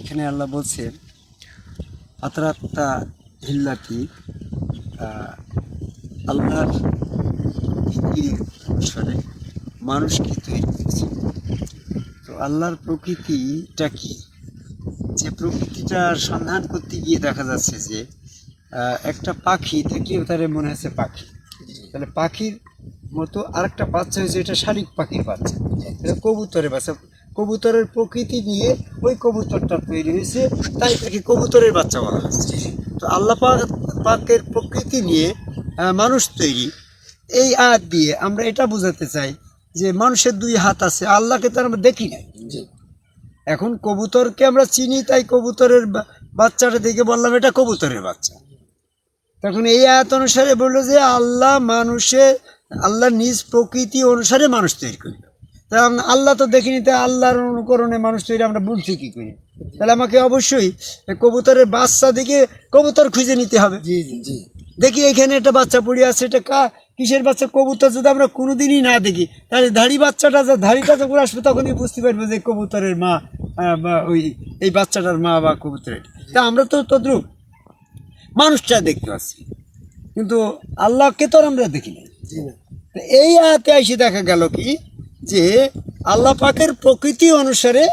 এখানে আল্লাহ বলছেন আতরাত্তা হিল্লাটি আল্লাহর অনুসারে মানুষকে তৈরি করেছে। তো আল্লাহর প্রকৃতিটা কি? যে প্রকৃতিটার সন্ধান করতে গিয়ে দেখা যাচ্ছে যে একটা পাখি থেকেও তার মনে হচ্ছে পাখি। তাহলে পাখির মতো আরেকটা বাচ্চা হয়েছে, এটা শালিক পাখির বাচ্চা। এটা কবুতরের বাচ্চা। কবুতরের প্রকৃতি নিয়ে ওই কবুতরটা তৈরি হয়েছে। তাই তাকে কবুতরের বাচ্চা বলা হচ্ছে তো আল্লাহ পাক- পাকের প্রকৃতি নিয়ে মানুষ তৈরি। এই আয়াত দিয়ে আমরা এটা বোঝাতে চাই যে মানুষের দুই হাত আছে আল্লাহকে তো আমরা দেখি না এখন কবুতরকে আমরা চিনি তাই কবুতরের বাচ্চাটা দেখে বললাম এটা কবুতরের বাচ্চা। তখন এই আয়াত অনুসারে বলল যে আল্লাহ মানুষের আল্লাহ নিজ প্রকৃতি অনুসারে মানুষ তৈরি করল তা আম- আল্লাহ তো দেখিনি তাই আল্লাহর অনুকরণে মানুষ তৈরি আমরা বুঝছি কী করি। তাহলে আমাকে অবশ্যই কবুতরের বাচ্চা দেখে কবুতর খুঁজে নিতে হবে। জি জি জি। দেখি এখানে একটা বাচ্চা পড়ে আছে এটা কা কিসের বাচ্চা? কবুতর যদি আমরা কোনোদিনই না দেখি তাহলে ধাড়ি বাচ্চাটা যে ধাড়িটা যখন আসবে তখনই বুঝতে পারব যে কবুতরের মা বা ওই এই বাচ্চাটার মা বা কবুতরের। তা আমরা তো তদ্রুপ। মানুষটা দেখতে পাচ্ছি। কিন্তু আল্লাহকে তো আর আমরা দেখি না। তো এই আয়াতে এসে দেখা গেল কি যে আল্লাহ পাকের প্রকৃতি অনুসারে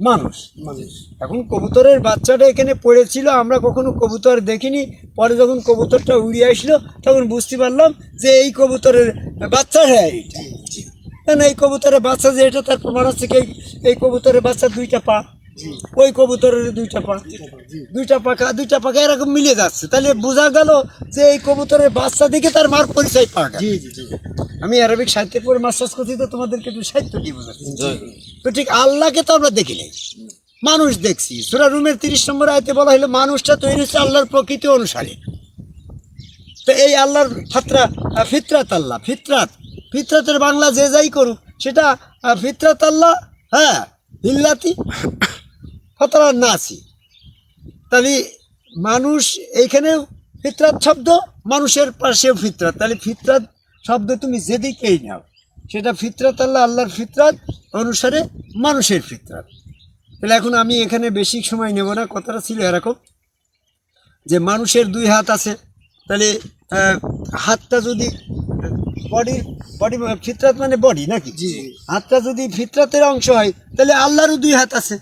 মানুষ। মানুষ। এখন কবুতরের বাচ্চাটা এখানে পড়েছিল আমরা কখনো কবুতর দেখিনি। পরে যখন কবুতরটা উড়িয়ে আসলো তখন বুঝতে পারলাম যে এই কবুতরের বাচ্চা হ্যাঁ এইটা। কেন এই কবুতরের বাচ্চা যে এটা তার প্রমাণ হচ্ছে এই কবুতরের বাচ্চা দুইটা পা। ওই কবুতরের দুইটা পা। দুইটা পাখা দুইটা পাখা এরকম মিলে যাচ্ছে। তাহলে বোঝা গেল যে এই কবুতরের বাচ্চা দেখে তার মার পরিচয় পাওয়া জি জি আমি আরবিক সাহিত্যের পরে মাস্টার্স করছি তো তোমাদেরকে একটু সাহিত্য দিয়ে বোঝাচ্ছি। তো ঠিক আল্লাহকে তো আমরা দেখি নাই। মানুষ দেখছি। সুরা রুমের তিরিশ নম্বর আয়তে বলা হলো মানুষটা তৈরি হচ্ছে আল্লাহর প্রকৃতি অনুসারে। তো এই আল্লাহর ফাত্রা ফিতরাত আল্লাহ ফিতরাত। ফিতরাতের বাংলা যে যাই করুক সেটা ফিতরাত আল্লাহ হ্যাঁ হিল্লাতি। ফতরা নাসি। তাহলে মানুষ এইখানেও ফিতরাত শব্দ মানুষের পাশেও ফিতরাত। তাহলে ফিতরাত শব্দ তুমি যেদিকেই নাও সেটা ফিতরাত আল্লাহ আল্লাহর ফিতরাত অনুসারে মানুষের ফিতরাত। তাহলে এখন আমি এখানে বেশি সময় নেব না কথাটা ছিল এরকম যে মানুষের দুই হাত আছে তাহলে হাতটা যদি বডির বডি ফিতরাত মানে বডি নাকি। হাতটা যদি ফিতরাতের অংশ হয় তাহলে আল্লাহরও দুই হাত আছে।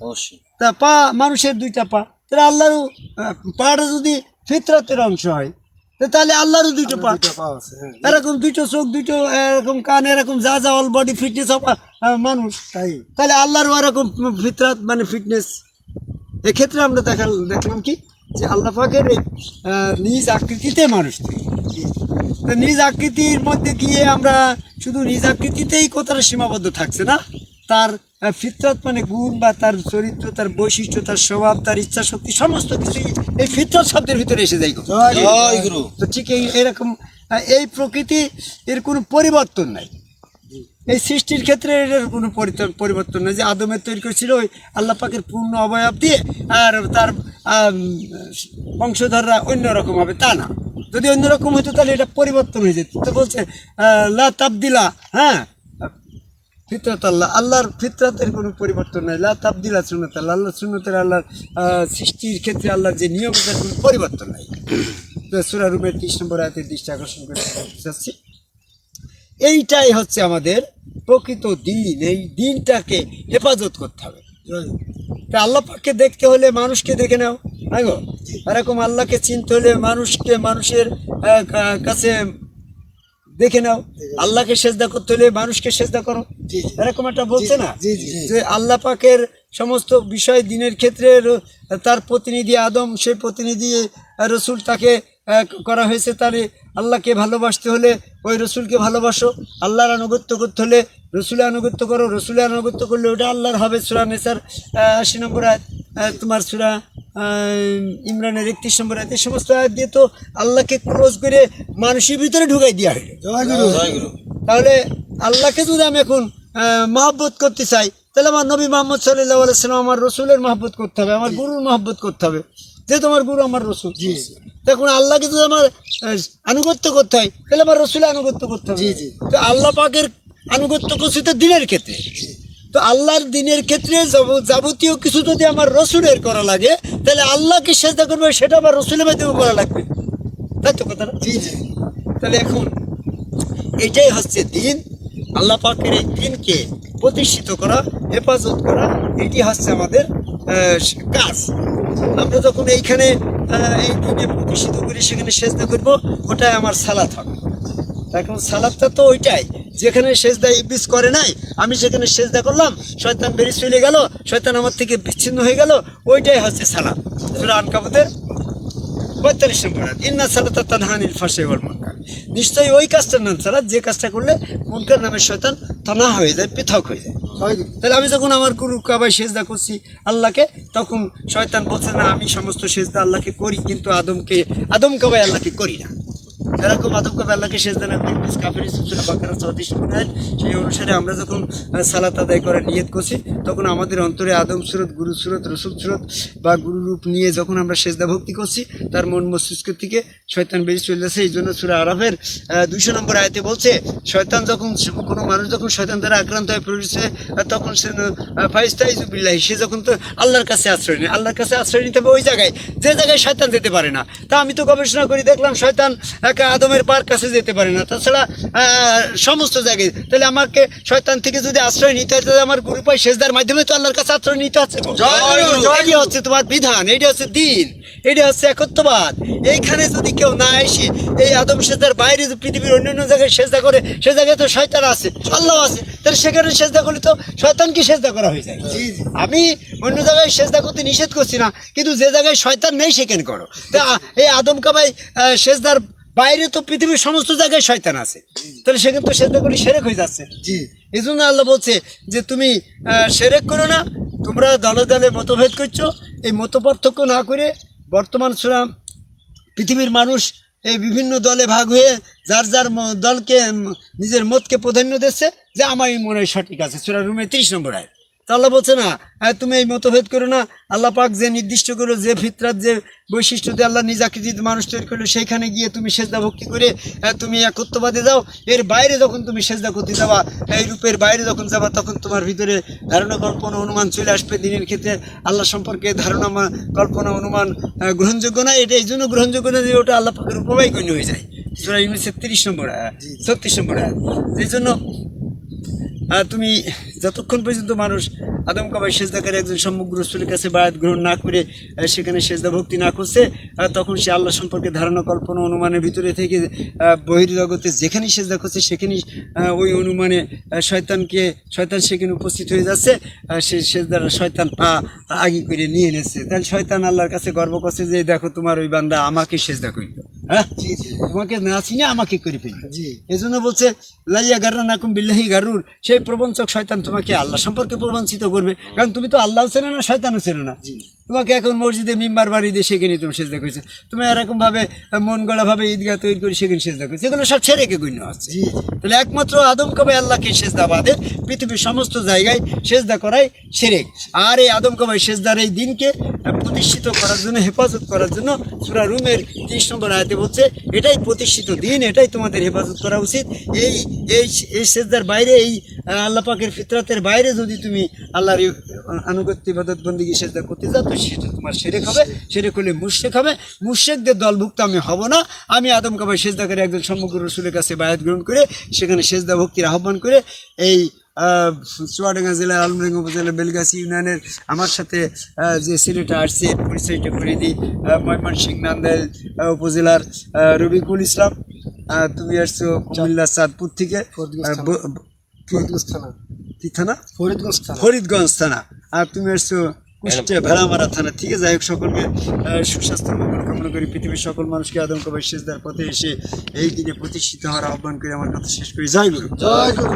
অবশ্যই। তা পা মানুষের দুইটা পা। তাহলে আল্লাহরও আহ, পাটা যদি ফিতরাতের অংশ হয় তো তাহলে আল্লাহরও দুইটা পা। আছে হ্যাঁ। এরকম দুইটো চোখ দুইটো এরকম কান এরকম যা যা অল বডি ফিটনেস মানুষ। তাই। তাহলে আল্লাহরও এরকম ফিতরাত মানে ফিটনেস এক্ষেত্রে আমরা দেখাল দেখলাম কি? যে আল্লাহ পাকের নিজ আকৃতিতে মানুষ তো নিজ আকৃতির মধ্যে গিয়ে আমরা শুধু নিজ আকৃতিতেই কথাটা সীমাবদ্ধ থাকছে না তার ফিতরাত মানে গুণ বা তার চরিত্র তার বৈশিষ্ট্য তার স্বভাব তার ইচ্ছা শক্তি সমস্ত কিছুই এই ফিতরাত শব্দের ভিতরে এসে যায় গুরু তো ঠিক এই এরকম এই প্রকৃতি এর কোনো পরিবর্তন নাই। এই সৃষ্টির ক্ষেত্রে এর কোনো পরিবর্তন নেই। যে আদমের তৈরি করেছিল ওই আল্লাহ পাকের পূর্ণ অবয়ব দিয়ে আর তার বংশধররা অন্যরকম হবে তা না। যদি অন্যরকম হতো তাহলে এটা পরিবর্তন হয়ে যেত। তো বলছে লা তাবদিলা হ্যাঁ? ফিতরাত আল্লাহ। আল্লাহর ফিতরাতের কোনো পরিবর্তন নাই। লা তাবদিলা সুন্নত আল্লাহ আল্লাহ সুন্নতের আল্লাহর সৃষ্টির ক্ষেত্রে আল্লাহর যে নিয়ম তার কোনো পরিবর্তন নাই। সুরা রুমের ত্রিশ নম্বর আয়তের দৃষ্টি আকর্ষণ করে চাচ্ছি। এইটাই হচ্ছে আমাদের প্রকৃত দিন। এই দিনটাকে হেফাজত করতে হবে। তা আল্লাহ পাককে দেখতে হলে মানুষকে দেখে নাও। হ্যাঁ গো? এরকম আল্লাহকে চিনতে হলে মানুষকে, মানুষের কাছে দেখে নাও। আল্লাহকে সেজদা করতে হলে মানুষকে সেজদা করো। এরকম একটা বলছে না। যে আল্লাহ পাকের সমস্ত বিষয় দিনের ক্ষেত্রে তার প্রতিনিধি আদম সেই প্রতিনিধি রসুল তাকে করা হয়েছে। তাহলে আল্লাহকে ভালোবাসতে হলে ওই রসুলকে ভালোবাসো। আল্লাহর আনুগত্য করতে হলে রসুলের আনুগত্য করো। রসুলের আনুগত্য করলে ওটা আল্লাহর হবে। সুরা নেসার আহ, আশি নম্বর তোমার সুরা ইমরানের একত্রিশ নম্বর আয়াত এই সমস্ত আয়াত দিয়ে তো আল্লাহকে ক্লোজ করে মানুষের ভিতরে ঢুকাই দেওয়া গুরু তাহলে আল্লাহকে যদি আমি এখন মহাব্বত করতে চাই তাহলে আমার নবী মোহাম্মদ সাল্লাহ সাল্লাম আমার রসুলের মহাব্বত করতে হবে আমার গুরুর মহাব্বত করতে হবে। যেহেতু আমার গুরু আমার রসুল। তখন আল্লাহকে যদি আমার আনুগত্য করতে হয় তাহলে আমার রসুলের আনুগত্য করতে হবে। জি, জি। তো আল্লাহ পাকের আনুগত্য করছি তো দিনের ক্ষেত্রে। তো আল্লাহর দিনের ক্ষেত্রে যাব- যাবতীয় কিছু যদি আমার রসুলের করা লাগে তাহলে আল্লাহকে সেজদা করবে সেটা আমার রসুলের মাধ্যমে করা লাগবে। তাই তো কথাটা? জি জি। তাহলে এখন এটাই হচ্ছে দিন। আল্লাহ পাকের এই দিনকে প্রতিষ্ঠিত করা হেফাজত করা এটি হচ্ছে আমাদের কাজ। আমরা যখন এইখানে এই দিনে প্রতিষ্ঠিত করি সেখানে সেজদা করব ওটাই আমার সালাত হবে। এখন সালাদটা তো ওইটাই। যেখানে সেজদা ইবলিস করে নাই আমি সেখানে সেজদা করলাম শয়তান বেরিয়ে চলে গেল শয়তান আমার থেকে বিচ্ছিন্ন হয়ে গেল ওইটাই হচ্ছে সালাম সুরা পঁয়তাল্লিশ নম্বর। ইন্না সালাতা তানহানিল ফাশাই ওয়াল মুনকার। নিশ্চয়ই ওই কাজটার নাম সালাত যে কাজটা করলে মুনকার নামের শয়তান তানা হয়ে যায় পৃথক হয়ে যায়। তাহলে আমি যখন আমার গুরু কাবায় সেজদা করছি আল্লাহকে তখন শয়তান বলছে না আমি সমস্ত সেজদা আল্লাহকে করি কিন্তু আদমকে আদম কাবায় আল্লাহকে করি না। এরকম আদম আল্লাহকে সেজদা না করি কাফের সুরা বাকারা চৌত্রিশ সেই অনুসারে আমরা যখন সালাত আদায় করার নিয়ত করছি, তখন আমাদের অন্তরে আদম সুরত, গুরু সুরত, রসুল সুরত বা গুরু রূপ নিয়ে যখন আমরা সেজদা ভক্তি করছি, তার মন মস্তিষ্ক থেকে শয়তান বেরিয়ে চলে যাচ্ছে। এই জন্য সুরা আরাফের দুইশো নম্বর আয়তে বলছে, শয়তান যখন, কোনো মানুষ যখন শয়তান দ্বারা আক্রান্ত হয়ে পড়েছে তখন সে ফাইস্তাইজুবিল্লাহি সে যখন তো আল্লাহর কাছে আশ্রয় নেয়, আল্লাহর কাছে আশ্রয় নিতে হবে ওই জায়গায়। যে জায়গায় শয়তান যেতে পারে না। তা আমি তো গবেষণা করি, দেখলাম শয়তান আদমের পার কাছে যেতে পারে না। তাছাড়া সমস্ত জায়গায়। তাহলে আমাকে শয়তান থেকে যদি আশ্রয় নিতে হয় তাহলে আমার গুরু পাই সেজদার মাধ্যমে তো আল্লাহর কাছে আশ্রয় নিতে হচ্ছে এটি হচ্ছে তোমার বিধান এটি হচ্ছে দিন এটি হচ্ছে একত্ববাদ। এইখানে যদি কেউ না এসে এই আদম সেজদার বাইরে যদি পৃথিবীর অন্যান্য জায়গায় সেজদা করে সে জায়গায় তো শয়তান আছে আল্লাহ আছে তাহলে সেখানে সেজদা করলে তো শয়তানকে সেজদা করা হয়ে যায়। আমি অন্য জায়গায় সেজদা করতে নিষেধ করছি না কিন্তু যে জায়গায় শয়তান নেই সেখানে করো। তা এই আদম কাবাই সেজদার বাইরে তো পৃথিবীর সমস্ত জায়গায় শয়তান আছে। তাহলে সেখানে তো সেজদা করে সেরেক হয়ে যাচ্ছে। জি। এই জন্য আল্লাহ বলছে যে তুমি সেরেক করো না তোমরা দলে দলে মতভেদ করছ। এই মত পার্থক্য না করে বর্তমান সুরা পৃথিবীর মানুষ এই বিভিন্ন দলে ভাগ হয়ে যার যার দলকে নিজের মতকে প্রাধান্য দিচ্ছে যে আমারই মনে হয় সঠিক আছে। সুরা রুমে তিরিশ নম্বর আয় তা আল্লাহ বলছে না আহ, তুমি এই মতভেদ করো না। আল্লাহ পাক যে নির্দিষ্ট করো যে ফিতরাত যে বৈশিষ্ট্য দিয়ে আল্লাহ নিজ আকৃতিতে মানুষ তৈরি করল সেইখানে গিয়ে তুমি সেজদা ভক্তি করে আহ, তুমি একত্ববাদে যাও। এর বাইরে যখন তুমি সেজদা করতে যাবা এই রূপের বাইরে যখন যাবা তখন তোমার ভিতরে ধারণা কল্পনা অনুমান চলে আসবে দিনের ক্ষেত্রে। আল্লাহ সম্পর্কে ধারণা মা- কল্পনা অনুমান গ্রহণযোগ্য না এটা এই জন্য গ্রহণযোগ্য না যে ওটা আল্লাহ পাকের উপবাই গণ্য হয়ে যায়। সুরা ইউনিসের তিরিশ নম্বর ছত্রিশ নম্বর। এই জন্য তুমি যতক্ষণ পর্যন্ত মানুষ আদম কাবাই সেজদাকারী একজন সমগ্র রসুলের কাছে বায়াত গ্রহণ না করে সেখানে সেজদা ভক্তি না করছে তখন সে আল্লাহ সম্পর্কে ধারণা, কল্পনা, অনুমানের ভিতরে থেকে বহির্জগতে যেখানেই সেজদা করছে, সেখানেই ওই অনুমানে শয়তানকে, শয়তান সেখানে উপস্থিত হয়ে যাচ্ছে সে সেজদার শয়তান পা আগে করে নিয়ে এনেছে। তাহলে শয়তান আল্লাহর কাছে গর্ব করছে যে, দেখো, তোমার ওই বান্দা আমাকে সেজদা করিল। হ্যাঁ? তোমাকে না চিনে আমাকে করে এজন্য বলছে লাইয়া গার্রা নাকুম বিল্লাহি গারুর সেই প্রবঞ্চক শয়তান তোমাকে আল্লাহ সম্পর্কে প্রবঞ্চিত করবে। কারণ তুমি তো আল্লাহ চেনো না শয়তানও চেনো না। তোমাকে এখন মসজিদে মিম্বার বাড়ি দিয়ে সেখানে তুমি সেজদা করেছ। তুমি এরকম ভাবে মন গড়া ভাবে ঈদগাহ তৈরি করে সেখানে সেজদা করেছ। এগুলো সব ছেড়েকে গণ্য আছে? জি তাহলে একমাত্র আদম কবে আল্লাহকে সেজদা বাদে পৃথিবীর সমস্ত জায়গায় সেজদা করাই সেরেক আর এই আদম কবাই সেজদার এই দিনকে প্রতিষ্ঠিত করার জন্য হেফাজত করার জন্য সুরা রুমের তিরিশ নম্বর আয়তে বলছে এটাই প্রতিষ্ঠিত দিন এটাই তোমাদের হেফাজত করা উচিত। এই এই এই সেজদার বাইরে এই আহ, আল্লাহ পাকের ফিতরাতের বাইরে যদি তুমি আল্লাহর আনুগত্য ইবাদত বন্দিগি সেজদা করতে যাও তো সেটা তোমার সেরেক হবে সেরেক হলে মুর্শেক হবে। মুশেকদের দলভুক্ত আমি হব না। আমি আদম কাবাই করে একজন সমগ্র রসুলের কাছে বায়াত গ্রহণ করে সেখানে সেজদা ভক্তির আহ্বান করে এই চুয়াডাঙ্গা জেলার আলমডাঙ্গা উপজেলার বেলগাছি ইউনিয়নের আমার সাথে যে ছেলেটা আসছে পরিচয়টা করে দিই। ময়মনসিংহ নান্দাইল উপজেলার রবিকুল ইসলাম। তুমি আসছো কুমিল্লা চাঁদপুর থেকে। ফরিদগঞ্জ থানা। ফরিদগঞ্জ কি থানা? ফরিদগঞ্জ থানা। ফরিদগঞ্জ থানা। আর তুমি আসছো কুষ্টিয়া ভেড়ামারা থানা। ঠিক আছে যাই হোক সকলকে আহ, সুস্বাস্থ্য মঙ্গল কামনা করি। পৃথিবীর সকল মানুষকে আদম কবাই শেষদার পথে এসে এই দিনে প্রতিষ্ঠিত হওয়ার আহ্বান করে আমার কথা শেষ করি। জয় গুরু জয় গুরু।